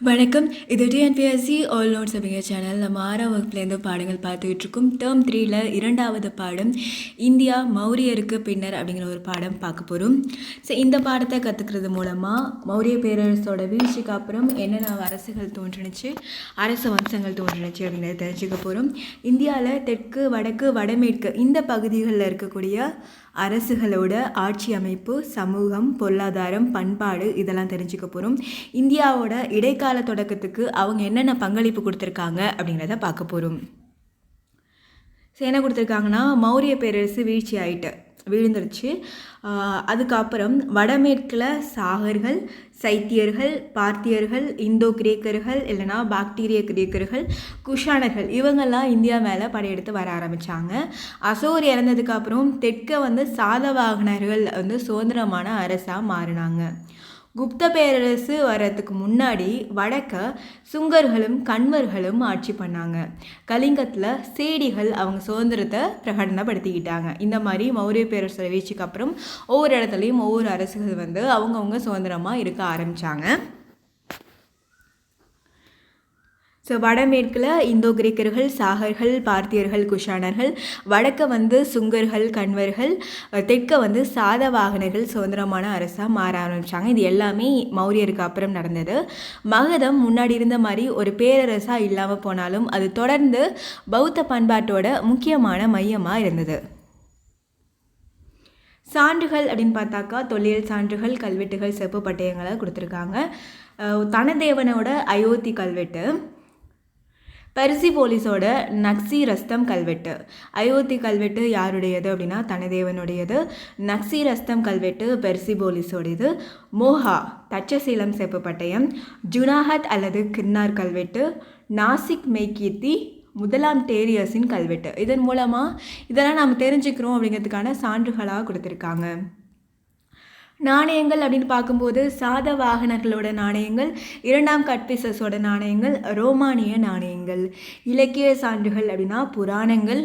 வணக்கம். இது TNPSC all notes அப்படிங்கிற சேனல் நம்ம ஆறாம் வகுப்புலேருந்து பாடங்கள் பார்த்துக்கிட்டு இருக்கோம் டேர்ம் த்ரீல இரண்டாவது பாடம் இந்தியா மௌரியருக்கு பின்னர் அப்படிங்கிற ஒரு பாடம் பார்க்க போகிறோம் ஸோ இந்த பாடத்தை கற்றுக்கிறது மூலமாக மௌரிய பேரரசோட வீழ்ச்சிக்கு அப்புறம் என்னென்ன அரசுகள் தோன்றுனுச்சு அரச வம்சங்கள் தோன்றுனுச்சு அப்படிங்கிறத தெரிஞ்சுக்க போகிறோம் இந்தியாவில் தெற்கு வடக்கு வடமேற்கு இந்த பகுதிகளில் இருக்கக்கூடிய அரசுகளோட ஆட்சி அமைப்பு சமூகம் பொருளாதாரம் பண்பாடு இதெல்லாம் தெரிஞ்சுக்க போகிறோம் இந்தியாவோட இடைக்கால தொடக்கத்துக்கு அவங்க என்னென்ன பங்களிப்பு கொடுத்துருக்காங்க அப்படிங்கிறத பார்க்க போகிறோம் என்ன கொடுத்துருக்காங்கன்னா மௌரிய பேரரசு வீழ்ச்சி ஆயிட்டு விழுந்துருச்சு. அதுக்கப்புறம் வடமேற்கில் சாகர்கள் சைத்தியர்கள் பார்த்தியர்கள் இந்தோ கிரேக்கர்கள் இல்லைனா பாக்டீரிய கிரேக்கர்கள் குஷானர்கள் இவங்கெல்லாம் இந்தியா மேலே படையெடுத்து வர ஆரம்பித்தாங்க அசோர் இறந்ததுக்கப்புறம் தெற்க வந்து சாதவாகனர்கள் வந்து சுதந்திரமான அரசாக மாறினாங்க. குப்த பேரரசு வர்றதுக்கு முன்னாடி வடக்க சுங்கர்களும் கண்வர்களும் ஆட்சி பண்ணாங்க. கலிங்கத்தில் சேடிகள் அவங்க சுதந்திரத்தை பிரகடனப்படுத்திக்கிட்டாங்க. இந்த மாதிரி மௌரிய பேரரசோட வீழ்ச்சிக்கு அப்புறம் ஒவ்வொரு இடத்துலையும் ஒவ்வொரு அரசுகள் வந்து அவங்கவுங்க சுதந்திரமாக இருக்க ஆரம்பித்தாங்க ஸோ வடமேற்கில் இந்தோ கிரேக்கர்கள் சாகர்கள் பார்த்தியர்கள் குஷானர்கள் வடக்க வந்து சுங்கர்கள் கண்வர்கள் தெற்க வந்து சாதவாகனர்கள் சுதந்திரமான அரசாக மாற ஆரம்பித்தாங்க இது எல்லாமே மௌரியருக்கு அப்புறம் நடந்தது. மகதம் முன்னாடி இருந்த மாதிரி ஒரு பேரரசாக இல்லாமல் போனாலும் அது தொடர்ந்து பௌத்த பண்பாட்டோட முக்கியமான மையமாக இருந்தது. சான்றுகள் அப்படின்னு பார்த்தாக்கா தொல்லியல் சான்றுகள் கல்வெட்டுகள் செப்பு பட்டயங்களை கொடுத்துருக்காங்க. தனதேவனோட அயோத்தி கல்வெட்டு. பரிசிபோலிஸோட நக்சி ரஸ்தம் கல்வெட்டு. அயோத்தி கல்வெட்டு யாருடையது அப்படின்னா தனதேவனுடையது. நக்சி ரஸ்தம் கல்வெட்டு பெர்சிபோலிஸோடையது மோஹா தச்சசீலம் செப்பு பட்டயம். ஜுனாஹத் அல்லது கின்னார் கல்வெட்டு. நாசிக் மெய்கீர்த்தி முதலாம் டேரியஸின் கல்வெட்டு. இதன் மூலமாக இதெல்லாம் நாம் தெரிஞ்சுக்கிறோம் அப்படிங்கிறதுக்கான சான்றுகளாக கொடுத்துருக்காங்க. நாணயங்கள் அப்படின்னு பார்க்கும்போது சாத வாகனர்களோட நாணயங்கள் இரண்டாம் கட்பிசஸோட நாணயங்கள் ரோமானிய நாணயங்கள் இலக்கிய சான்றுகள் அப்படின்னா புராணங்கள்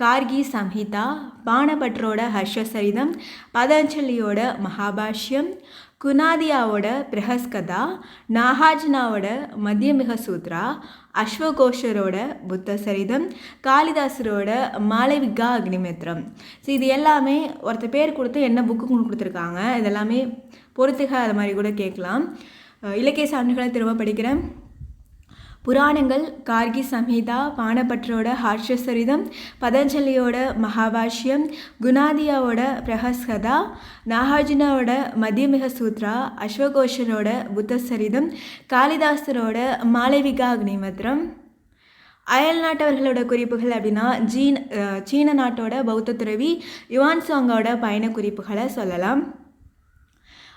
கார்கி சம்ஹிதா பானபட்ரோட ஹர்ஷசரிதம் பதஞ்சலியோட மகாபாஷ்யம் குனாதியாவோட பிரஹஸ்கதா நாகார்ஜுனாவோட மத்தியமிக சூத்ரா அஸ்வகோஷரோட புத்த சரிதம் காளிதாசரோட மாலவிகா அக்னிமித்ரம் ஸோ இது எல்லாமே ஒருத்தர் பேர் கொடுத்து என்ன புக்கு கொடுத்துருக்காங்க. இதெல்லாமே பொறுத்துக அது மாதிரி கூட கேட்கலாம். இலக்கிய சான்றுகளை திரும்ப படிக்கிறேன். புராணங்கள் கார்கி சம்ஹிதா பானபற்றோட ஹார்ஷசரிதம் பதஞ்சலியோட மகாபாஷ்யம் குணாதியாவோட பிரஹஸ்கதா நாகார்ஜுனாவோட மத்தியமிக சூத்ரா அஸ்வகோஷரோட புத்தசரிதம் காளிதாசரோட மாளவிகா அக்னிமத்ரம். அயல் நாட்டவர்களோட குறிப்புகள் அப்படின்னா ஜீன் சீன நாட்டோட பௌத்த துறவி யுவான் சாங்கோட பயண குறிப்புகளை சொல்லலாம்.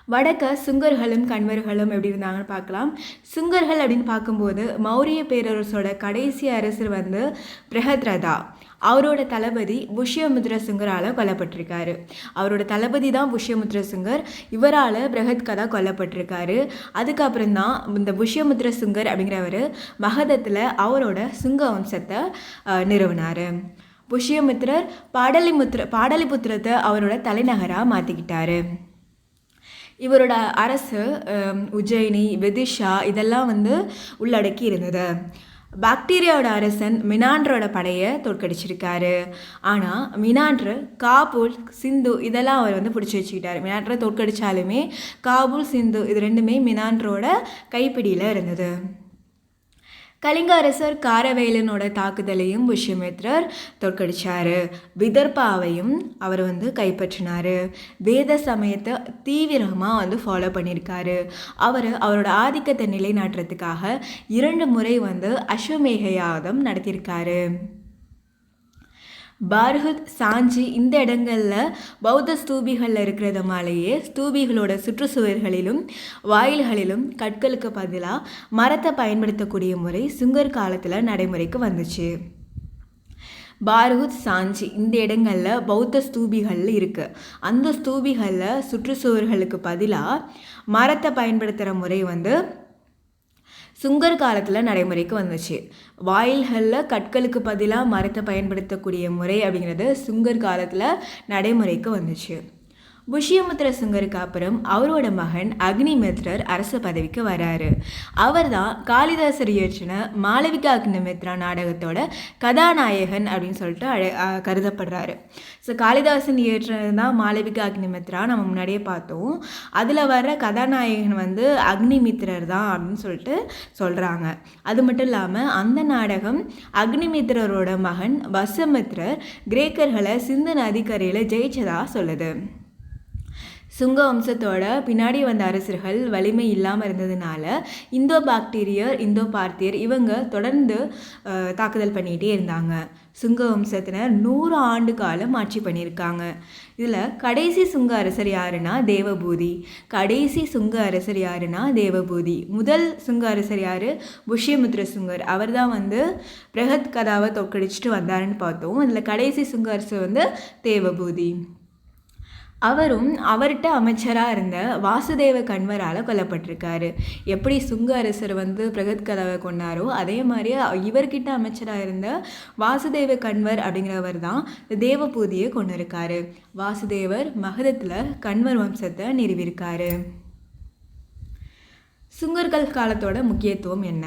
வடக்க சுங்கர்களும் கண்வர்களும் எப்படி இருந்தாங்கன்னு பார்க்கலாம். சுங்கர்கள் அப்படின்னு பார்க்கும்போது மௌரிய பேரரசோட கடைசி அரசர் வந்து பிரஹத்ரதா அவரோட தளபதி புஷ்யமுத்ர சுங்கரால் கொல்லப்பட்டிருக்காரு. அவரோட தளபதி தான் புஷ்யமுத்ர சுங்கர். இவரால் பிரகத்கதா கொல்லப்பட்டிருக்காரு. அதுக்கப்புறம் தான் இந்த புஷ்யமுத்ர சுங்கர் அப்படிங்கிறவர் மகதத்தில் அவரோட சுங்க வம்சத்தை அஹ், நிறுவினார். புஷ்யமித்ரர் பாடலிமுத்திர பாடலிபுத்திரத்தை அவரோட தலைநகராக மாற்றிக்கிட்டாரு இவரோட அரசு உஜ்ஜயினி விதிஷா இதெல்லாம் வந்து உள்ளடக்கி இருந்தது. பாக்டீரியாவோட அரசன் மினாண்ட்ரோட படையை தோற்கடிச்சிருக்காரு. ஆனால் மினாண்ட்ரு காபூல் சிந்து இதெல்லாம் அவர் வந்து பிடிச்சி வச்சுக்கிட்டார். மினாண்ட்ரை தோற்கடித்தாலுமே காபூல் சிந்து இது ரெண்டுமே மினான்றோட கைப்பிடியில் இருந்தது. கலிங்க அரசர் காரவேலனோட தாக்குதலையும் புஷ்யமித்ரர் தோற்கடிச்சாரு. விதர்பாவையும் அவர் வந்து கைப்பற்றினார். வேத சமயத்தை தீவிரமாக வந்து ஃபாலோ பண்ணியிருக்காரு அவர் அவரோட ஆதிக்கத்தை நிலைநாட்டுறதுக்காக இரண்டு முறை வந்து அஸ்வமேக யாகம் நடத்தியிருக்காரு பார்ஹுத் சாஞ்சி இந்த இடங்களில் பௌத்த ஸ்தூபிகளில் இருக்கிறதுனாலேயே ஸ்தூபிகளோட சுற்றுச்சுவர்களிலும் வாயில்களிலும் கற்களுக்கு பதிலாக மரத்தை பயன்படுத்தக்கூடிய முறை சுங்கர் காலத்தில் நடைமுறைக்கு வந்துச்சு. பார்ஹுத் சாஞ்சி இந்த இடங்களில் பௌத்த ஸ்தூபிகள் இருக்குது அந்த ஸ்தூபிகளில் சுற்றுச்சுவர்களுக்கு பதிலாக மரத்தை பயன்படுத்துகிற முறை வந்து சுங்கர் காலத்தில் நடைமுறைக்கு வந்துச்சு. வாயில்களில் கற்களுக்கு பதிலாக மரத்தை பயன்படுத்தக்கூடிய முறை அப்படிங்கிறது சுங்கர் காலத்தில் நடைமுறைக்கு வந்துச்சு. புஷ்யமுத்திர சுங்கருக்கு அப்புறம் அவரோட மகன் அக்னிமித்ரர் அரச பதவிக்கு வராரு. அவர் தான் காளிதாசர் இயற்றின மாளவிகா அக்னிமித்ரா நாடகத்தோட கதாநாயகன் அப்படின்னு சொல்லிட்டு அழ கருதப்படுறாரு. ஸோ காளிதாசன் இயற்றினது தான் மாளவிகா அக்னிமித்ரா நம்ம முன்னாடியே பார்த்தோம். அதில் வர்ற கதாநாயகன் வந்து அக்னிமித்ரர் தான் அப்படின்னு சொல்லிட்டு சொல்கிறாங்க அது மட்டும் இல்லாமல் அந்த நாடகம் அக்னிமித்ரரோட மகன் வசமித்ரர் கிரேக்கர்களை சிந்து நதிக்கரையில் ஜெயிச்சதாக சொல்லுது. சுங்க வம்சத்தோட பின்னாடி வந்த அரசர்கள் வலிமை இல்லாமல் இருந்ததுனால இந்தோ பாக்டீரியர் இந்தோ பார்த்தியர் இவங்க தொடர்ந்து தாக்குதல் பண்ணிகிட்டே இருந்தாங்க. சுங்க வம்சத்தினர் நூறு ஆண்டு காலம் ஆட்சி பண்ணியிருக்காங்க. இதில் கடைசி சுங்க அரசர் யாருன்னா தேவபூதி. கடைசி சுங்க அரசர் யாருன்னா தேவபூதி. முதல் சுங்க அரசர் யார்? புஷ்யமுத்ர சுங்கர். அவர் தான் வந்து பிரகத் கதாவை தோக்கடிச்சிட்டு வந்தாருன்னு பார்த்தோம். இதில் கடைசி சுங்க அரசர் வந்து தேவபூதி. அவரும் அவர்கிட்ட அமைச்சராக இருந்த வாசுதேவ கண்வரால் கொல்லப்பட்டிருக்காரு. எப்படி சுங்க அரசர் வந்து பிரகத் கதாவை கொண்டாரோ அதே மாதிரி இவர்கிட்ட அமைச்சராக இருந்த வாசுதேவ கண்வர் அப்படிங்கிறவர் தான் தேவபூதியை கொண்டு இருக்காரு வாசுதேவர் மகதத்தில் கண்வர் வம்சத்தை நிறுவியிருக்காரு. சுங்கர்கள் காலத்தோட முக்கியத்துவம் என்ன?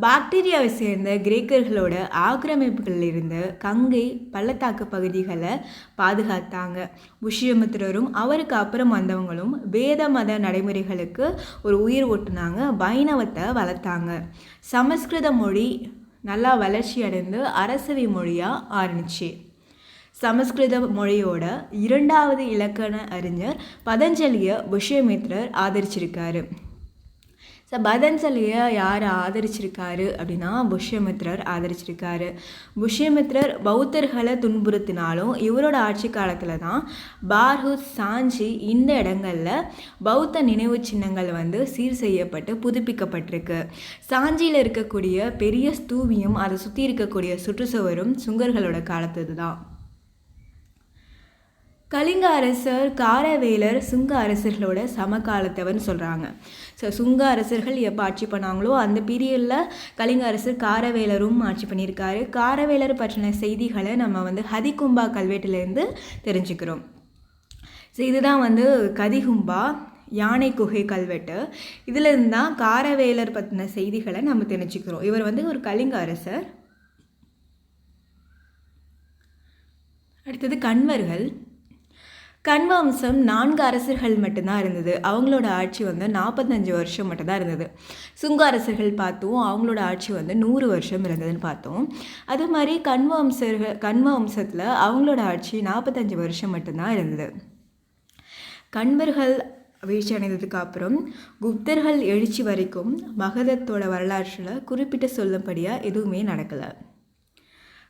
பாக்டீரியாவை சேர்ந்த கிரேக்கர்களோட ஆக்கிரமிப்புகளில் இருந்து கங்கை பள்ளத்தாக்கு பகுதிகளை பாதுகாத்தாங்க. புஷ்யமித்திரரும் அவருக்கு அப்புறம் வந்தவங்களும் வேத மத நடைமுறைகளுக்கு ஒரு உயிர் ஓட்டுனாங்க வைணவத்தை வளர்த்தாங்க. சமஸ்கிருத மொழி நல்லா வளர்ச்சி அடைந்து அரசவை மொழியாக ஆரம்பிச்சு. சமஸ்கிருத மொழியோட இரண்டாவது இலக்கண அறிஞர் பதஞ்சலியை புஷ்யமித்ரர் ஆதரிச்சிருக்காரு. ஸோ பதஞ்சலியை யார் ஆதரிச்சிருக்காரு அப்படின்னா புஷ்யமித்ரர் ஆதரிச்சிருக்காரு. புஷ்யமித்ரர் பௌத்தர்களை துன்புறுத்தினாலும் இவரோட ஆட்சி காலத்தில் தான் பார்ஹூத் சாஞ்சி இந்த இடங்களில் பௌத்த நினைவு சின்னங்கள் வந்து சீர் செய்யப்பட்டு புதுப்பிக்கப்பட்டிருக்கு. சாஞ்சியில் இருக்கக்கூடிய பெரிய ஸ்தூவியும் அதை சுற்றி இருக்கக்கூடிய சுற்றுச்சுவரும் சுங்கர்களோட காலத்து தான். கலிங்க அரசர் காரவேலர் சுங்க அரசர்களோட சமகாலத்தவன் சொல்கிறாங்க ஸோ சுங்க அரசர்கள் எப்போ ஆட்சி பண்ணாங்களோ அந்த பீரியடில் கலிங்க அரசர் காரவேலரும் ஆட்சி பண்ணியிருக்காரு. காரவேலர் பற்றின செய்திகளை நம்ம வந்து ஹதிகும்பா கல்வெட்டிலேருந்து தெரிஞ்சுக்கிறோம். ஸோ இதுதான் வந்து கதிகும்பா யானை குகை கல்வெட்டு. இதுலேருந்து தான் காரவேலர் பற்றின செய்திகளை நம்ம தெரிஞ்சுக்கிறோம். இவர் வந்து ஒரு கலிங்க அரசர் அடுத்தது கண்வர்கள் கண்வம்சம் நான்கு அரசர்கள் மட்டும்தான் இருந்தது. அவங்களோட ஆட்சி வந்து நாற்பத்தஞ்சு வருஷம் மட்டும்தான் இருந்தது. சுங்க அரசர்கள் பார்த்தோம் அவங்களோட ஆட்சி வந்து நூறு வருஷம் இருந்ததுன்னு பார்த்தோம். அது மாதிரி கண்வம்சர்கள் கண்வம்சத்தில் அவங்களோட ஆட்சி நாற்பத்தஞ்சு வருஷம் மட்டும்தான் இருந்தது. கண்வர்கள் வீழ்ச்சி அடைந்ததுக்கு அப்புறம் குப்தர்கள் எழுச்சி வரைக்கும் மகதத்தோட வரலாற்றில் குறிப்பிட்டு சொல்லும்படியாக எதுவுமே நடக்கலை.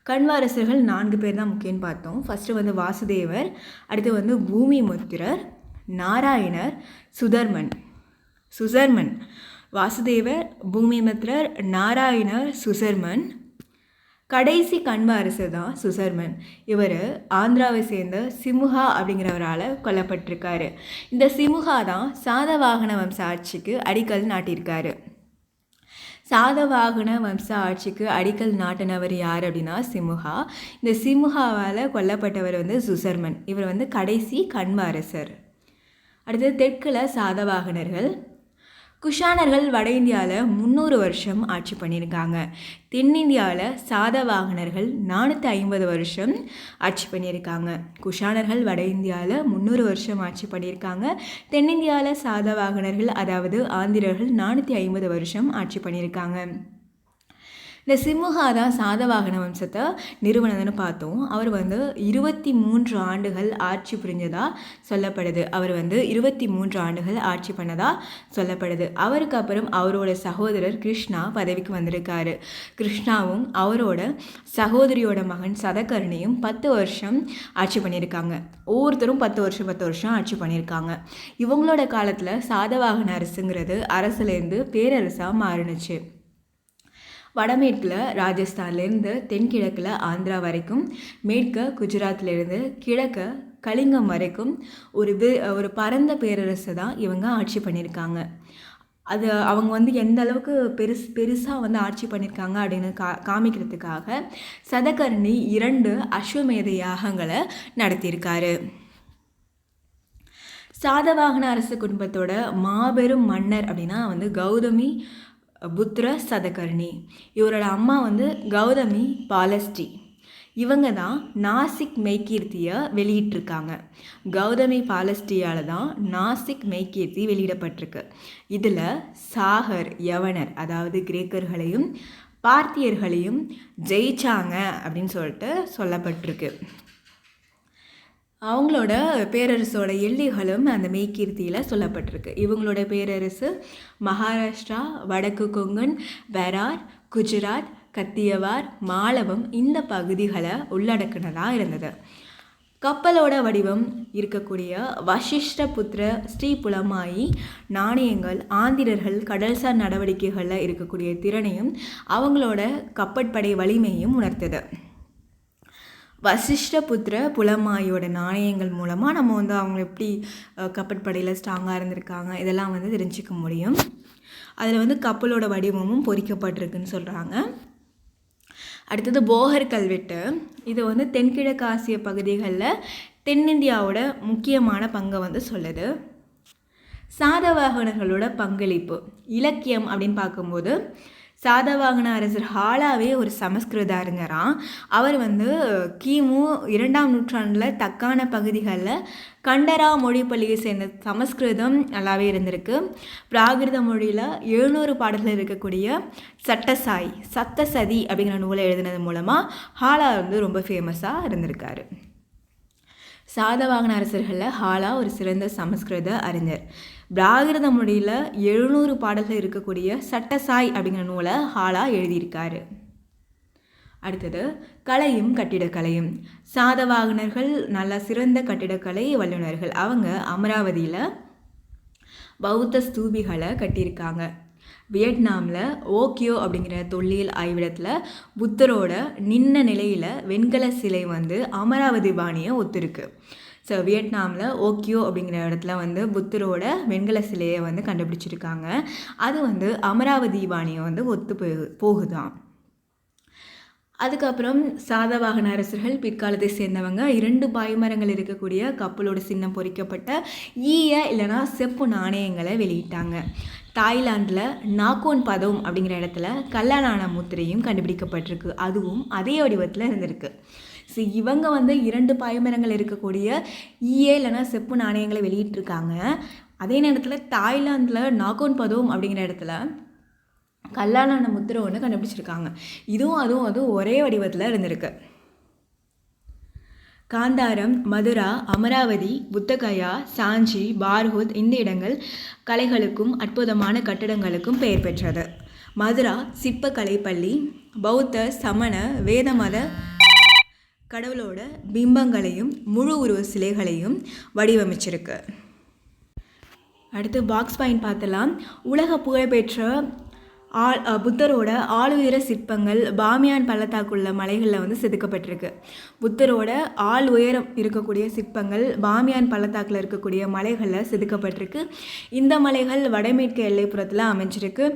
கண்வாரசர்கள் நான்கு பேர் தான் முக்கியம்னு பார்த்தோம். ஃபஸ்ட்டு வந்து வாசுதேவர் அடுத்து வந்து பூமி முத்திரர் நாராயணர் சுதர்மன். சுசர்மன் வாசுதேவர் பூமிமித்ரர் நாராயணர் சுசர்மன். கடைசி கண்வாரசர் தான் சுசர்மன். இவர் ஆந்திராவை சேர்ந்த சிமுகா அப்படிங்கிறவரால் கொல்லப்பட்டிருக்காரு. இந்த சிமுகா தான் சாதவாகன வம்ச ஆட்சிக்கு அடிக்கல் நாட்டியிருக்காரு. சாதவாகன வம்ச ஆட்சிக்கு அடிக்கல் நாட்டினவர் யார் அப்படின்னா சிமுகா இந்த சிமுகாவால் கொல்லப்பட்டவர் வந்து சுசர்மன். இவர் வந்து கடைசி கண்வாரசர் அடுத்தது தெற்கில் சாதவாகனர்கள். குஷானர்கள் வட இந்தியாவில் முந்நூறு வருஷம் ஆட்சி பண்ணியிருக்காங்க. தென்னிந்தியாவில் சாதவாகனர்கள் நானூற்றி ஐம்பது வருஷம் ஆட்சி பண்ணியிருக்காங்க. குஷானர்கள் வட இந்தியாவில் முந்நூறு வருஷம் ஆட்சி பண்ணியிருக்காங்க. தென்னிந்தியாவில் சாதவாகனர்கள் அதாவது ஆந்திரர்கள் நானூற்றி ஐம்பது வருஷம் ஆட்சி பண்ணியிருக்காங்க. இந்த சிம்முகா தான் சாதவாகன வம்சத்தை நிறுவனதுன்னு பார்த்தோம். அவர் வந்து இருபத்தி மூன்று ஆண்டுகள் ஆட்சி புரிஞ்சதாக சொல்லப்படுது. அவர் வந்து இருபத்தி மூன்று ஆண்டுகள் ஆட்சி பண்ணதாக சொல்லப்படுது. அவருக்கு அப்புறம் அவரோட சகோதரர் கிருஷ்ணா பதவிக்கு வந்திருக்காரு. கிருஷ்ணாவும் அவரோட சகோதரியோட மகன் சதகர்ணியும் பத்து வருஷம் ஆட்சி பண்ணியிருக்காங்க. ஒவ்வொருத்தரும் பத்து வருஷம் பத்து வருஷம் ஆட்சி பண்ணியிருக்காங்க. இவங்களோட காலத்தில் சாதவாகன அரசுங்கிறது அரசுலேருந்து பேரரசாக மாறினுச்சு. வடமேற்கில் ராஜஸ்தான்லேருந்து தென்கிழக்கில் ஆந்திரா வரைக்கும் மேற்க குஜராத்லேருந்து கிழக்க கலிங்கம் வரைக்கும் ஒரு வி ஒரு பரந்த பேரரசை தான் இவங்க ஆட்சி பண்ணியிருக்காங்க. அது அவங்க வந்து எந்த அளவுக்கு பெருசு பெருசாக வந்து ஆட்சி பண்ணியிருக்காங்க அப்படின்னு கா காமிக்கிறதுக்காக சதகர்ணி இரண்டு அஸ்வமேத யாகங்களை நடத்தியிருக்காரு. சாதவாகன அரச குடும்பத்தோட மாபெரும் மன்னர் அப்படின்னா வந்து கௌதமி புத்திர சதகர்ணி. இவரோட அம்மா வந்து கௌதமி பாலஸ்டி. இவங்க தான் நாசிக் மெய்கீர்த்தியை வெளியிட்டிருக்காங்க. கௌதமி பாலஸ்டியால் தான் நாசிக் மெய்கீர்த்தி வெளியிடப்பட்டிருக்கு. இதில் சாகர் யவனர் அதாவது கிரேக்கர்களையும் பார்த்தியர்களையும் ஜெயிச்சாங்க அப்படின்னு சொல்லிட்டு சொல்லப்பட்டிருக்கு. அவங்களோட பேரரசோட எல்லைகளும் அந்த மெய்கீர்த்தியில் சொல்லப்பட்டிருக்கு. இவங்களோட பேரரசு மகாராஷ்டிரா வடக்கு கொங்கன் பெரார் குஜராத் கத்தியவார் மாலவம் இந்த பகுதிகளை உள்ளடக்கினதாக இருந்தது. கப்பலோட வடிவம் இருக்கக்கூடிய வசிஷ்டபுத்திர ஸ்ரீ புலமாயி நாணயங்கள் ஆந்திரர்கள் கடல்சார் நடவடிக்கைகளில் இருக்கக்கூடிய திறனையும் அவங்களோட கப்பற்படை வலிமையும் உணர்த்தது. வசிஷ்டபுத்திர புலமாயோட நாணயங்கள் மூலமாக நம்ம வந்து அவங்க எப்படி கப்பற்படையில் ஸ்ட்ராங்காக இருந்திருக்காங்க இதெல்லாம் வந்து தெரிஞ்சுக்க முடியும். அதில் வந்து கப்பலோட வடிவமும் பொறிக்கப்பட்டிருக்குன்னு சொல்கிறாங்க அடுத்தது போகர் கல்வெட்டு. இது வந்து தென்கிழக்கு ஆசிய பகுதிகளில் தென்னிந்தியாவோட முக்கியமான பங்கை வந்து சொல்லுது. சாதவாகனர்களோட பங்களிப்பு இலக்கியம் அப்படின்னு பார்க்கும்போது சாதவாகன அரசர் ஹாலாவே ஒரு சமஸ்கிருத அறிஞராம் அவர் வந்து கிமு இரண்டாம் நூற்றாண்டில் தக்கான பகுதிகளில் கண்டரா மொழி பள்ளியை சேர்ந்த சமஸ்கிருதம் நல்லாவே இருந்திருக்கு. பிராகிருத மொழியில் எழுநூறு பாடல்கள் இருக்கக்கூடிய சட்டசாய் சத்தசதி அப்படிங்கிற நூலை எழுதினது மூலமாக ஹாலா வந்து ரொம்ப ஃபேமஸாக இருந்திருக்காரு. சாதவாகன அரசர்களில் ஹாலா ஒரு சிறந்த சமஸ்கிருத அறிஞர். பிராகிருத மொழியில் எழுநூறு பாடல்கள் இருக்கக்கூடிய சட்டசாய் அப்படிங்கிற நூலை ஹாலா எழுதியிருக்காரு. அடுத்தது கலையும் கட்டிடக்கலையும். சாதவாகனர்கள் நல்ல சிறந்த கட்டிடக்கலை வல்லுநர்கள். அவங்க அமராவதியில் பௌத்த ஸ்தூபிகளை கட்டியிருக்காங்க. வியட்நாமில் ஓக்கியோ அப்படிங்கிற தொல்லியல் ஆய்விடத்தில் புத்தரோட நின்ன நிலையில் வெண்கல சிலை வந்து அமராவதி பாணியை ஒத்துருக்கு. ஸோ வியட்நாமில் ஓக்கியோ அப்படிங்கிற இடத்துல வந்து புத்தரோட வெண்கல சிலையை வந்து கண்டுபிடிச்சிருக்காங்க. அது வந்து அமராவதி பாணியை வந்து ஒத்து போகு போகுதான் அதுக்கப்புறம் சாதவாகன அரசர்கள் பிற்காலத்தை சேர்ந்தவங்க. இரண்டு பாய்மரங்கள் இருக்கக்கூடிய கப்பலோட சின்னம் பொறிக்கப்பட்ட ஈய இல்லைனா செப்பு நாணயங்களை வெளியிட்டாங்க. தாய்லாந்தில் நாகோன் பதம் அப்படிங்கிற இடத்துல கல்லானான முத்திரையும் கண்டுபிடிக்கப்பட்டிருக்கு. அதுவும் அதே வடிவத்தில் இருந்திருக்கு. ஸோ இவங்க வந்து இரண்டு பாய்மரங்கள் இருக்கக்கூடிய ஈஏ இல்லைனா செப்பு நாணயங்களை வெளியிட்டிருக்காங்க. அதே நேரத்தில் தாய்லாந்தில் நாகோன் பதோம் அப்படிங்கிற இடத்துல கல்லாலான முத்திரை ஒன்று கண்டுபிடிச்சிருக்காங்க. இதுவும் அதுவும் அதுவும் ஒரே வடிவத்தில் இருந்திருக்கு. காந்தாரம் மதுரா அமராவதி புத்தகயா சாஞ்சி பார்ஹூத் இந்த இடங்கள் கலைகளுக்கும் அற்புதமான கட்டடங்களுக்கும் பெயர் பெற்றது. மதுரா சிற்பக்கலை பள்ளி பௌத்த சமண வேத மத கடவுளோட பிம்பங்களையும் முழு உருவ சிலைகளையும் வடிவமைச்சிருக்கு. அடுத்து பாக்ஸ் பாயிண்ட் பார்த்தலாம். உலக புகழ்பெற்ற ஆள் புத்தரோட ஆளுயர சிற்பங்கள் பாமியான் பள்ளத்தாக்குள்ள மலைகளில் வந்து செதுக்கப்பட்டிருக்கு. புத்தரோட ஆள் உயரம் இருக்கக்கூடிய சிற்பங்கள் பாமியான் பள்ளத்தாக்கில் இருக்கக்கூடிய மலைகளில் செதுக்கப்பட்டிருக்கு. இந்த மலைகள் வடமேற்கு எல்லைப்புறத்தில் அமைஞ்சிருக்கு.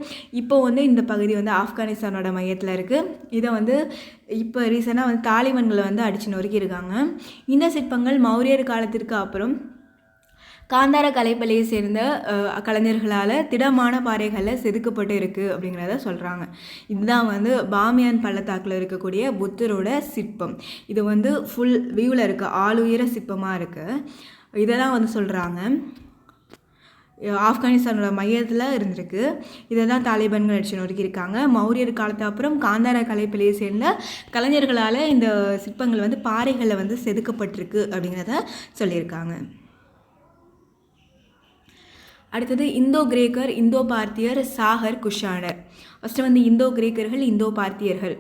இப்போ வந்து இந்த பகுதி வந்து ஆப்கானிஸ்தானோட மையத்தில் இருக்குது இதை வந்து இப்போ ரீசெண்டாக வந்து தாலிபன்களை வந்து அடிச்சு நொறுக்கியிருக்காங்க. இந்த சிற்பங்கள் மௌரியர் காலத்திற்கு அப்புறம் காந்தார கலைப்பள்ளியை சேர்ந்த கலைஞர்களால் திடமான பாறைகளில் செதுக்கப்பட்டு இருக்குது அப்படிங்கிறத சொல்கிறாங்க இதுதான் வந்து பாமியான் பள்ளத்தாக்கில் இருக்கக்கூடிய புத்தரோட சிற்பம். இது வந்து ஃபுல் வியூவில் இருக்குது ஆளுயர சிற்பமாக இருக்குது இதை தான் வந்து சொல்கிறாங்க ஆப்கானிஸ்தானோட மையத்தில் இருந்திருக்கு. இதை தான் தாலிபான்கள் அடிச்சு நொறுக்கியிருக்காங்க. மௌரியர் காலத்து அப்புறம் காந்தார கலைப்பிலையை சேர்ந்த கலைஞர்களால் இந்த சிற்பங்கள் வந்து பாறைகளில் வந்து செதுக்கப்பட்டிருக்கு அப்படிங்கிறத சொல்லியிருக்காங்க. அடுத்தது இந்தோ கிரேக்கர் இந்தோ பார்த்தியர் சாகர் குஷானர். ஃபஸ்ட்டு வந்து இந்தோ கிரேக்கர்கள் இந்தோ பார்த்தியர்கள்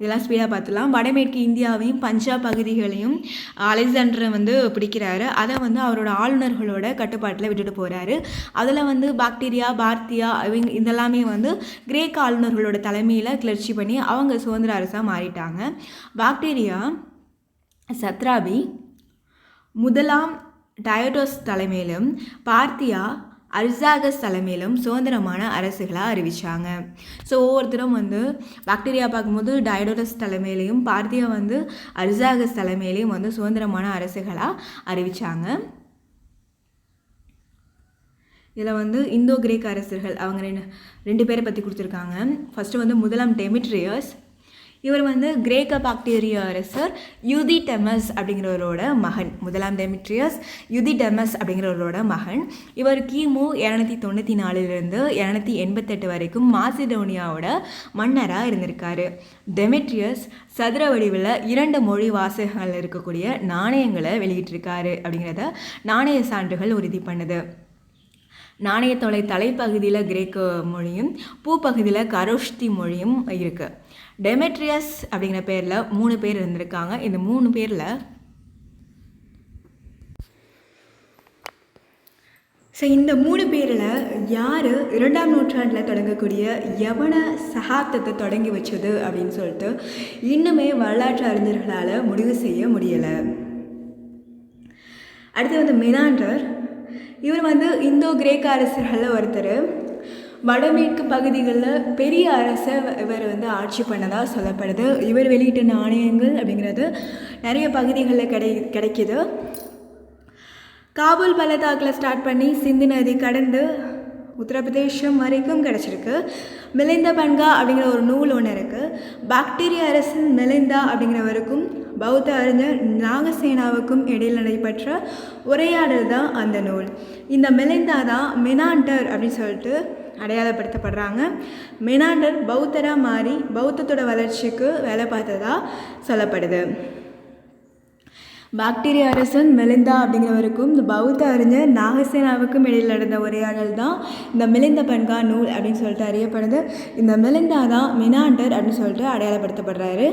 இதெல்லாம் ஸ்பீடாக பார்த்துலாம் வடமேற்கு இந்தியாவையும் பஞ்சாப் பகுதிகளையும் அலெக்சாண்டரை வந்து பிடிக்கிறாரு. அதை வந்து அவரோட ஆளுநர்களோட கட்டுப்பாட்டில் விட்டுட்டு போகிறாரு அதில் வந்து பாக்டீரியா பார்த்தியா இவங்க இதெல்லாமே வந்து கிரேக்க ஆளுநர்களோட தலைமையில் கிளர்ச்சி பண்ணி அவங்க சுதந்திர அரசாக மாறிட்டாங்க. பாக்டீரியா சத்ராபி முதலாம் டயோட்டோஸ் தலைமையிலும் பார்த்தியா அர்சாகஸ் தலைமையிலும் சுதந்திரமான அரசுகளாக அறிவித்தாங்க ஸோ ஒவ்வொருத்தரும் வந்து பாக்டீரியா பார்க்கும்போது டயடோடஸ் தலைமையிலையும் பார்த்தியா வந்து அர்சாகஸ் தலைமையிலையும் வந்து சுதந்திரமான அரசுகளாக அறிவித்தாங்க இதில் வந்து இந்தோ கிரேக் அரசர்கள் அவங்க ரெண்டு ரெண்டு பேரை பற்றி கொடுத்துருக்காங்க. ஃபஸ்ட்டு வந்து முதலாம் டெமிட்ரியஸ் இவர் வந்து கிரேக்க பாக்டீரியா அரசர் யுதிடெமஸ் அப்படிங்கிறவரோட மகன். முதலாம் டெமிட்ரியஸ் யுதிடெமஸ் அப்படிங்கிறவரோட மகன். இவர் கிமு இரநூத்தி தொண்ணூற்றி நாலுலேருந்து இரநூத்தி எண்பத்தெட்டு வரைக்கும் மாசிடோனியாவோட மன்னராக இருந்திருக்காரு. டெமிட்ரியஸ் சதுர வடிவில் இரண்டு மொழி வாசகங்கள் இருக்கக்கூடிய நாணயங்களை வெளியிட்டிருக்காரு அப்படிங்கிறத நாணய சான்றுகள் உறுதி பண்ணுது. நாணயத்தோலை தலைப்பகுதியில் கிரேக்க மொழியும் பூப்பகுதியில் கரோஷ்தி மொழியும் இருக்குது டெமெட்ரியஸ் அப்படிங்கிற பேரில் மூணு பேர் இருந்திருக்காங்க. இந்த மூணு பேரில் ஸோ இந்த மூணு பேரில் யார் இரண்டாம் நூற்றாண்டில் தொடங்கக்கூடிய யவன சகாப்தத்தை தொடங்கி வச்சது அப்படின்னு சொல்லிட்டு இன்னுமே வரலாற்று அறிஞர்களால் முடிவு செய்ய முடியலை. அடுத்து வந்து மினாண்டர். இவர் வந்து இந்தோ கிரேக்க அரசர்களில் ஒருத்தர். வடமேற்கு பகுதிகளில் பெரிய அரசை இவர் வந்து ஆட்சி பண்ணதாக சொல்லப்படுது. இவர் வெளியிட்ட நாணயங்கள் அப்படிங்கிறது நிறைய பகுதிகளில் கிடை கிடைக்கிது. காபூல் பள்ளத்தாக்கில் ஸ்டார்ட் பண்ணி சிந்து நதி கடந்து உத்தரப்பிரதேசம் வரைக்கும் கிடச்சிருக்கு. மிலிந்த பன்கா அப்படிங்கிற ஒரு நூல் ஒன்று இருக்குது பாக்டீரிய அரசன் மிலிந்தா அப்படிங்கிறவருக்கும் பௌத்த அறிஞர் நாகசேனாவுக்கும் இடையில் நடைபெற்ற உரையாடல் தான் அந்த நூல். இந்த மிலிந்தா தான் மெனாண்டர் அப்படின்னு சொல்லிட்டு அடையாளப்படுத்தப்படுறாங்க. மெனாண்டர் பௌத்தராக மாறி பௌத்தத்தோட வளர்ச்சிக்கு வேலை பார்த்ததா சொல்லப்படுது. பாக்டீரிய அரசன் மெலிந்தா அப்படிங்கிறவருக்கும் இந்த பௌத்த அறிஞர் நாகசேனாவுக்கும் இடையில் நடந்த உரையாடல் தான் இந்த மெலிந்த பன்கா நூல் அப்படின்னு சொல்லிட்டு அறியப்படுது. இந்த மெலிந்தா தான் மினாண்டர் அப்படின்னு சொல்லிட்டு அடையாளப்படுத்தப்படுறாரு.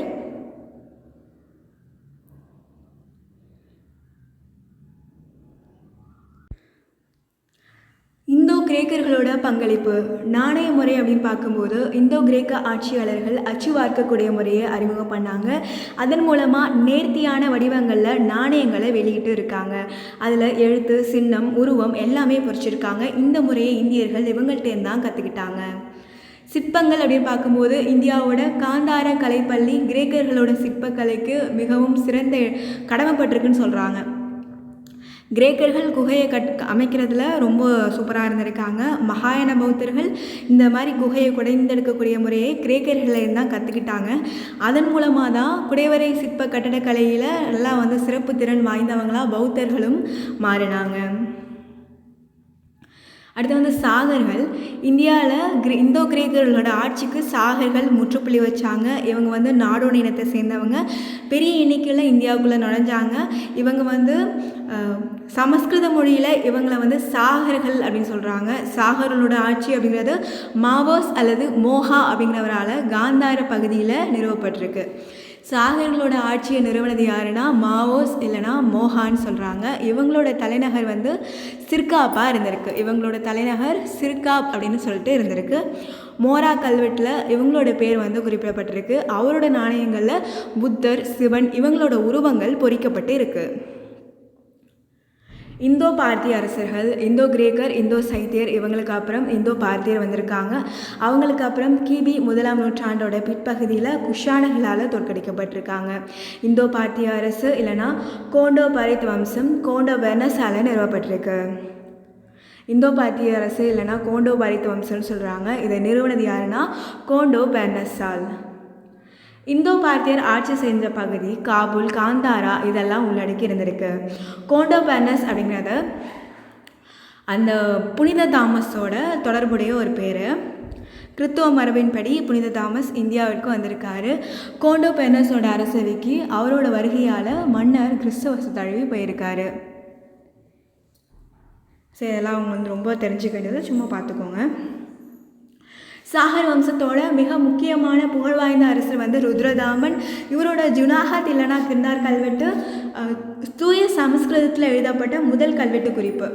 இந்தோ கிரேக்கர்களோட பங்களிப்பு நாணய முறை அப்படின்னு பார்க்கும்போது இந்தோ கிரேக்க ஆட்சியாளர்கள் அச்சு வார்க்கக்கூடிய முறையை அறிமுகம் பண்ணாங்க அதன் மூலமாக நேர்த்தியான வடிவங்களில் நாணயங்களை வெளியிட்டு இருக்காங்க. அதில் எழுத்து சின்னம் உருவம் எல்லாமே பொறிச்சிருக்காங்க. இந்த முறையை இந்தியர்கள் இவங்கள்ட்டேருந்து தான் கற்றுக்கிட்டாங்க சிற்பங்கள் அப்படின்னு பார்க்கும்போது இந்தியாவோட காந்தார கலைப்பள்ளி கிரேக்கர்களோட சிற்பக்கலைக்கு மிகவும் சிறந்த கடமைப்பட்டிருக்குன்னு சொல்கிறாங்க கிரேக்கர்கள் குகையை கட் அமைக்கிறதுல ரொம்ப சூப்பராக இருந்திருக்காங்க. மகாயன பௌத்தர்கள் இந்த மாதிரி குகையை குடைந்தெடுக்கக்கூடிய முறையை கிரேக்கர்களில் தான் கற்றுக்கிட்டாங்க அதன் மூலமாக தான் குடைவரை சிற்ப கட்டடக்கலையில் நல்லா வந்து சிறப்பு திறன் வாய்ந்தவங்களாக பௌத்தர்களும் மாறினாங்க. அடுத்து வந்து சாகர்கள். இந்தியாவில் கிரே இந்தோ கிரேக்கர்களோட ஆட்சிக்கு சாகர்கள் முற்றுப்புள்ளி வச்சாங்க. இவங்க வந்து நாடோட இனத்தை சேர்ந்தவங்க. பெரிய எண்ணிக்கையில் இந்தியாவுக்குள்ளே நுழைஞ்சாங்க. இவங்க வந்து சமஸ்கிருத மொழியில் இவங்களை வந்து சாகர்கள் அப்படின்னு சொல்கிறாங்க சாகர்களோட ஆட்சி அப்படிங்கிறது மாவோஸ் அல்லது மோஹா அப்படிங்கிறவரால் காந்தார பகுதியில் நிறுவப்பட்டிருக்கு. சாகர்களோட ஆட்சியை நிறுவனது யாருன்னா மாவோஸ் இல்லைனா மோஹான்னு சொல்கிறாங்க இவங்களோட தலைநகர் வந்து சிர்காப்பாக இருந்திருக்கு. இவங்களோட தலைநகர் சிர்காப் அப்படின்னு சொல்லிட்டு இருந்திருக்கு. மோரா கல்வெட்டில் இவங்களோட பேர் வந்து குறிப்பிடப்பட்டிருக்கு. அவரோட நாணயங்களில் புத்தர் சிவன் இவங்களோட உருவங்கள் பொறிக்கப்பட்டு இருக்குது இந்தோ பார்த்திய அரசர்கள் இந்தோ கிரேக்கர் இந்தோ சைத்தியர் இவங்களுக்கு அப்புறம் இந்தோ பார்த்தியர் வந்திருக்காங்க. அவங்களுக்கு அப்புறம் கிபி முதலாம் நூற்றாண்டோட பிற்பகுதியில் குஷானர்களால் தோற்கடிக்கப்பட்டிருக்காங்க. இந்தோ பார்த்திய அரசு இல்லைனா கோண்டோ பரித் வம்சம் கோண்டோ வெர்னஸால் நிறுவப்பட்டிருக்கு. இந்தோ பார்த்திய அரசு இல்லைனா கோண்டோ பரித் வம்சம்னு சொல்கிறாங்க இதை நிறுவனது யாருன்னா? கோண்டோ பெர்னஸால் இந்தோ பார்த்தியர் ஆட்சி செய்த பகுதி காபூல் காந்தாரா இதெல்லாம் உள்ளடக்கி இருந்திருக்கு. கோண்டோ பேனஸ் அப்படிங்கிறது அந்த புனித தாமஸோட தொடர்புடைய ஒரு பேர். கிறித்துவ மரபின்படி புனித தாமஸ் இந்தியாவிற்கு வந்திருக்காரு. கோண்டோ பெர்னஸோட அரசவைக்கு அவரோட வருகையால் மன்னர் கிறிஸ்தவ தழுவி போயிருக்காரு. சரி இதெல்லாம் அவங்க வந்து ரொம்ப தெரிஞ்சுக்கிட்டது சும்மா பார்த்துக்கோங்க. சாகர் வம்சத்தோட மிக முக்கியமான புகழ்வாய்ந்த அரசர் வந்து ருத்ரதாமன். இவரோட ஜுனாகத் இல்லைனா கிருந்தார் கல்வெட்டு தூய சமஸ்கிருதத்தில் எழுதப்பட்ட முதல் கல்வெட்டு குறிப்பு.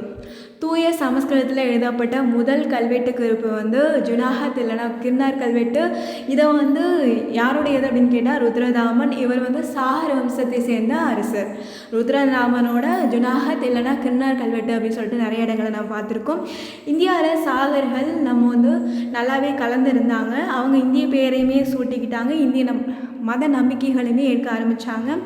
தூய சமஸ்கிருதத்தில் எழுதப்பட்ட முதல் கல்வெட்டு குறிப்பு வந்து ஜுனாகத் இல்லைனா கிருந்தார் கல்வெட்டு. இதை வந்து யாருடையது அப்படின்னு கேட்டால் ருத்ரதாமன். இவர் வந்து சாகர் வம்சத்தை சேர்ந்த அரசர். ருத்ரதாமனோட ஜுனாகத் இல்லைனா கிருந்தார் கல்வெட்டு அப்படின்னு சொல்லிட்டு நிறைய இடங்களை நம்ம பார்த்துருக்கோம். இந்தியாவில் சாகர்கள் நம்ம வந்து நல்லாவே கலந்துருந்தாங்க அவங்க இந்திய பேரையுமே சூட்டிக்கிட்டாங்க. இந்திய நம் மத நம்பிக்கைகளையுமே ஏற்க ஆரம்பித்தாங்க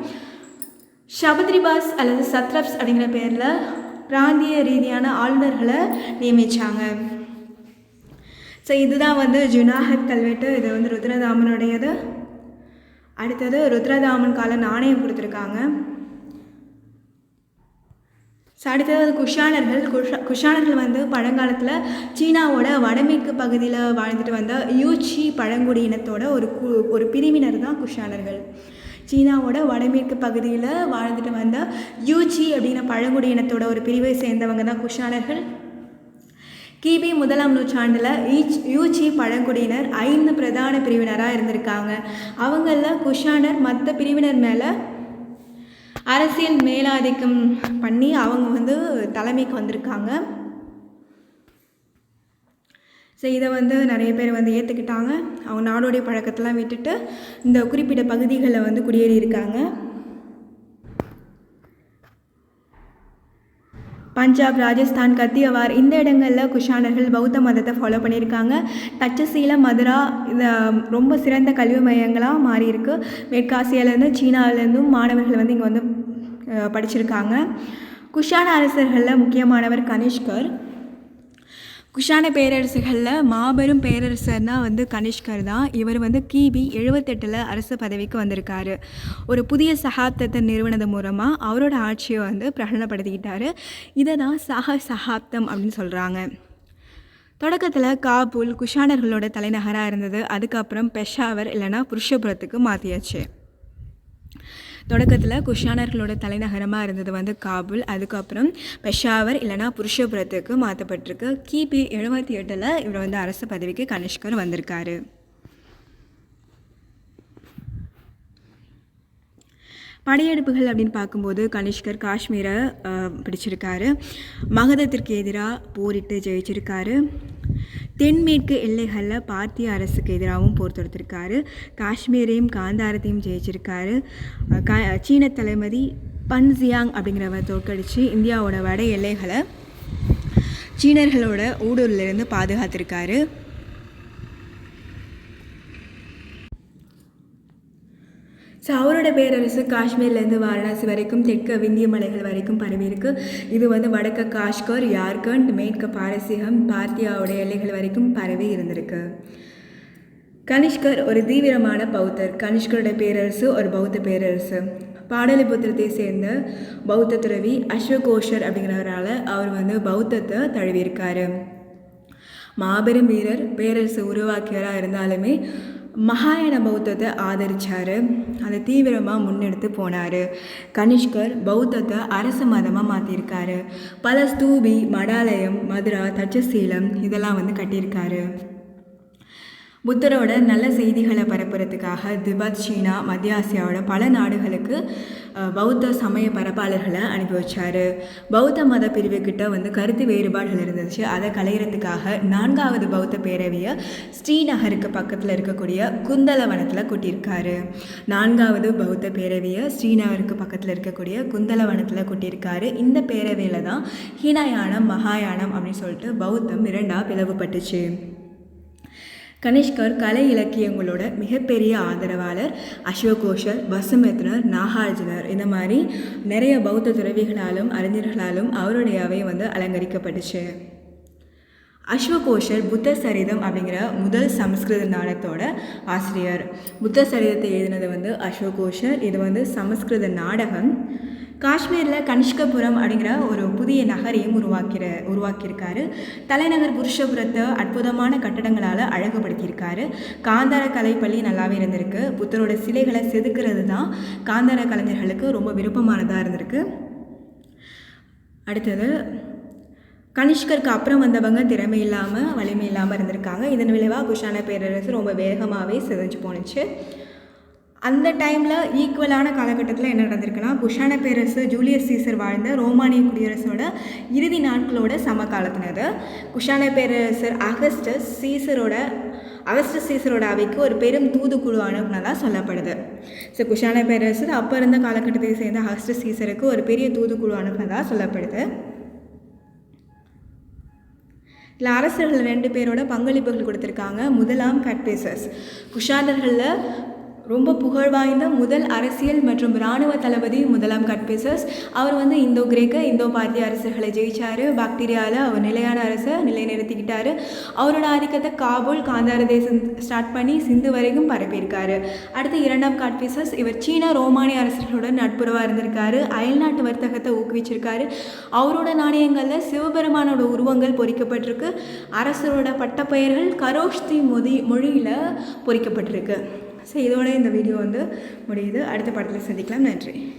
ஷபத்ரிபாஸ் அல்லது சத்ரப்ஸ் அப்படிங்கிற பேரில் பிராந்திய ரீதியான ஆளுநர்களை நியமித்தாங்க ஸோ இதுதான் வந்து ஜுனாஹத் கல்வெட்டு. இது வந்து ருத்ரதாமனுடையது. அடுத்தது ருத்ரதாமன் கால நாணயம் கொடுத்துருக்காங்க. ஸோ அடுத்தது குஷானர்கள். குஷா குஷானர்கள் வந்து பழங்காலத்தில் சீனாவோட வடமேற்கு பகுதியில் வாழ்ந்துட்டு வந்த யூச்சி பழங்குடி இனத்தோட ஒரு கு ஒரு பிரிவினர் தான் குஷானர்கள். சீனாவோட வடமேற்கு பகுதியில் வாழ்ந்துட்டு வந்த யூச்சி அப்படிங்கிற பழங்குடி இனத்தோட ஒரு பிரிவை சேர்ந்தவங்க தான் குஷானர்கள் கிபி முதலாம் நூற்றாண்டில் ஈச் யூச்சி பழங்குடியினர் ஐந்து பிரதான பிரிவினராக இருந்திருக்காங்க. அவங்களில் குஷானர் மற்ற பிரிவினர் மேலே அரசியல் மேலாதிக்கம் பண்ணி அவங்க வந்து தலைமைக்கு வந்திருக்காங்க. ஸோ இதை வந்து நிறைய பேர் வந்து ஏற்றுக்கிட்டாங்க அவங்க நாடோடைய பழக்கத்தெல்லாம் விட்டுட்டு இந்த குறிப்பிட்ட பகுதிகளில் வந்து குடியேறி இருக்காங்க பஞ்சாப் ராஜஸ்தான் கத்தியவார் இந்த இடங்களில் குஷானர்கள் பௌத்த மதத்தை ஃபாலோ பண்ணியிருக்காங்க. தச்சசீலம் மதுரா இந்த ரொம்ப சிறந்த கல்வி மையங்களாக மாறியிருக்கு. மேற்காசியாவிலேருந்து சீனாவிலேருந்தும் மாணவர்கள் வந்து இங்கே வந்து படிச்சிருக்காங்க. குஷான அரசர்களில் முக்கியமானவர் கனிஷ்கர். குஷான பேரரசுகளில் மாபெரும் பேரரசர்னால் வந்து கனிஷ்கர் தான். இவர் வந்து கிபி எழுபத்தெட்டில் அரசு பதவிக்கு வந்திருக்காரு. ஒரு புதிய சகாப்தத்தை நிறுவனது மூலமாக அவரோட ஆட்சியை வந்து பிரகடனப்படுத்திக்கிட்டாரு. இதை தான் சக சகாப்தம் அப்படின்னு சொல்கிறாங்க தொடக்கத்தில் காபூல் குஷானர்களோட தலைநகராக இருந்தது. அதுக்கப்புறம் பெஷாவர் இல்லைன்னா புருஷபுரத்துக்கு மாற்றியாச்சு தொடக்கத்தில் குஷானர்களோட தலைநகரமாக இருந்தது வந்து காபுல். அதுக்கப்புறம் பெஷாவர் இல்லைனா புருஷபுரத்துக்கு மாற்றப்பட்டிருக்கு கிபி எழுபத்தி எட்டில் இவர் வந்து அரசு பதவிக்கு கனிஷ்கர் வந்திருக்காரு. படையெடுப்புகள் அப்படின்னு பார்க்கும்போது கனிஷ்கர் காஷ்மீரை பிடிச்சிருக்காரு. மகதத்திற்கு எதிராக போரிட்டு ஜெயிச்சிருக்காரு. தென்மேற்கு எல்லைகளில் பார்த்திய அரசுக்கு எதிராகவும் போர் தொடுத்திருக்காரு. காஷ்மீரையும் காந்தாரத்தையும் ஜெயிச்சிருக்காரு. கா சீன தளபதி பன்சியாங் அப்படிங்கிறவர் தோற்கடித்து இந்தியாவோட வட எல்லைகளை சீனர்களோட ஊடுருவிலிருந்து பாதுகாத்திருக்காரு. ஸோ அவரோட பேரரசு காஷ்மீர்லேருந்து வாரணாசி வரைக்கும் தெற்கு விந்திய மலைகள் வரைக்கும் பரவியிருக்கு. இது வந்து வடக்கு காஷ்கர் யார்கண்ட் மேற்கு பாரசீகம் பார்த்தியாவோட எல்லைகள் வரைக்கும் பரவி இருந்திருக்கு. கனிஷ்கர் ஒரு தீவிரமான பௌத்தர். கனிஷ்கருடைய பேரரசு ஒரு பௌத்த பேரரசு. பாடலிபுத்திரத்தை சேர்ந்த பௌத்த துறவி அஸ்வகோஷர் அப்படிங்கிறவரால் அவர் வந்து பௌத்தத்தை தழுவியிருக்காரு மாபெரும் வீரர் பேரரசு உருவாக்கியவராக இருந்தாலுமே மகாயான பௌத்தத்தை ஆதரிச்சார். அதை தீவிரமாக முன்னெடுத்து போனார். கனிஷ்கர் பௌத்தத்தை அரச மதமாக மாற்றியிருக்காரு பல ஸ்தூபி மடாலயம் மதுரா தட்சசீலம் இதெல்லாம் வந்து கட்டியிருக்காரு. புத்தரோட நல்ல செய்திகளை பரப்புறதுக்காக திபத் சீனா மத்திய ஆசியாவோட பல நாடுகளுக்கு பௌத்த சமய பரப்பாளர்களை அனுப்பி வச்சார். பௌத்த மத பிரிவுக்கிட்ட வந்து கருத்து வேறுபாடுகள் இருந்துச்சு. அதை கலையிறதுக்காக நான்காவது பௌத்த பேரவையை ஸ்ரீநகருக்கு பக்கத்தில் இருக்கக்கூடிய குந்தலவனத்தில் கூட்டியிருக்காரு. நான்காவது பௌத்த பேரவையை ஸ்ரீநகருக்கு பக்கத்தில் இருக்கக்கூடிய குந்தலவனத்தில் கூட்டியிருக்காரு. இந்த பேரவையில் தான் ஹீனயானம் மகாயானம் அப்படின்னு சொல்லிட்டு பௌத்தம் இரண்டாக பிளவுபட்டுச்சு. கனிஷ்கர் கலை இலக்கியங்களோட மிகப்பெரிய ஆதரவாளர் அசோகோஷர் வசுமித்ரர் நாகார்ஜுனர். இந்த மாதிரி நிறைய பௌத்த துறவிகளாலும் அறிஞர்களாலும் அவருடைய அவை வந்து அலங்கரிக்கப்பட்டுச்சு. அஸ்வகோஷர் புத்த சரிதம் அப்படிங்கிற முதல் சமஸ்கிருத நாடகத்தோட ஆசிரியர். புத்த சரிதத்தை எழுதினது வந்து அஸ்வகோஷர் இது வந்து சமஸ்கிருத நாடகம். காஷ்மீரில் கனிஷ்கபுரம் அப்படிங்கிற ஒரு புதிய நகரையும் உருவாக்கிற உருவாக்கியிருக்காரு. தலைநகர் புருஷபுரத்தை அற்புதமான கட்டடங்களால் அழகுபடுத்தியிருக்காரு. காந்தார கலைப்பள்ளி நல்லாவே இருந்திருக்கு. புத்தரோட சிலைகளை செதுக்கிறது தான் காந்தார கலைஞர்களுக்கு ரொம்ப விருப்பமானதாக இருந்திருக்கு. அடுத்தது கனிஷ்கருக்கு அப்புறம் வந்தவங்க திறமை இல்லாமல் வலிமை இல்லாமல் இருந்திருக்காங்க. இதன் விளைவாக குஷான பேரரசு ரொம்ப வேகமாகவே சிதைஞ்சு போணுச்சு. அந்த டைமில் ஈக்குவலான காலகட்டத்தில் என்ன நடந்திருக்குன்னா குஷான பேரரசு ஜூலியஸ் சீசர் வாழ்ந்த ரோமானிய குடியரசோட இறுதி நாட்களோட சமகாலத்தினது. குஷான பேரரசர் அகஸ்டஸ் சீசரோட அகஸ்டஸ் சீசரோட அவைக்கு ஒரு பெரும் தூதுக்குழு அனுப்புனதாக சொல்லப்படுது. ஸோ குஷான பேரரசர் அப்போ இருந்த காலகட்டத்தை சேர்ந்த அகஸ்டஸ் சீசருக்கு ஒரு பெரிய தூதுக்குழு அனுப்புனதாக சொல்லப்படுது. இதில் அரசர்கள் ரெண்டு பேரோட பங்களிப்புகள் கொடுத்துருக்காங்க. முதலாம் கட்பேசஸ் குஷானர்களில் ரொம்ப புகழ் வாய்ந்த முதல் அரசியல் மற்றும் இராணுவ தளபதி முதலாம் கட்பிசஸ் அவர் வந்து இந்தோ கிரேக்க இந்தோ பாரதிய அரசுகளை ஜெயிச்சார். பாக்டீரியாவில் அவர் நிலையான அரசை நிலைநிறுத்திக்கிட்டார். அவரோட ஆதிக்கத்தை காபூல் காந்தார தேசம் ஸ்டார்ட் பண்ணி சிந்து வரைக்கும் பரப்பியிருக்காரு. அடுத்து இரண்டாம் காட்பிசஸ் இவர் சீனா ரோமானிய அரசர்களுடன் நட்புறவாக இருந்திருக்காரு. அயல்நாட்டு வர்த்தகத்தை ஊக்குவிச்சிருக்காரு. அவரோட நாணயங்களில் சிவபெருமானோட உருவங்கள் பொறிக்கப்பட்டிருக்கு. அரசரோட பட்டப்பெயர்கள் கரோஷ்தி மொழி மொழியில் பொறிக்கப்பட்டிருக்கு. ஸோ இதோட இந்த வீடியோ வந்து முடியுது. அடுத்த படத்தில் சந்திக்கலாம். நன்றி.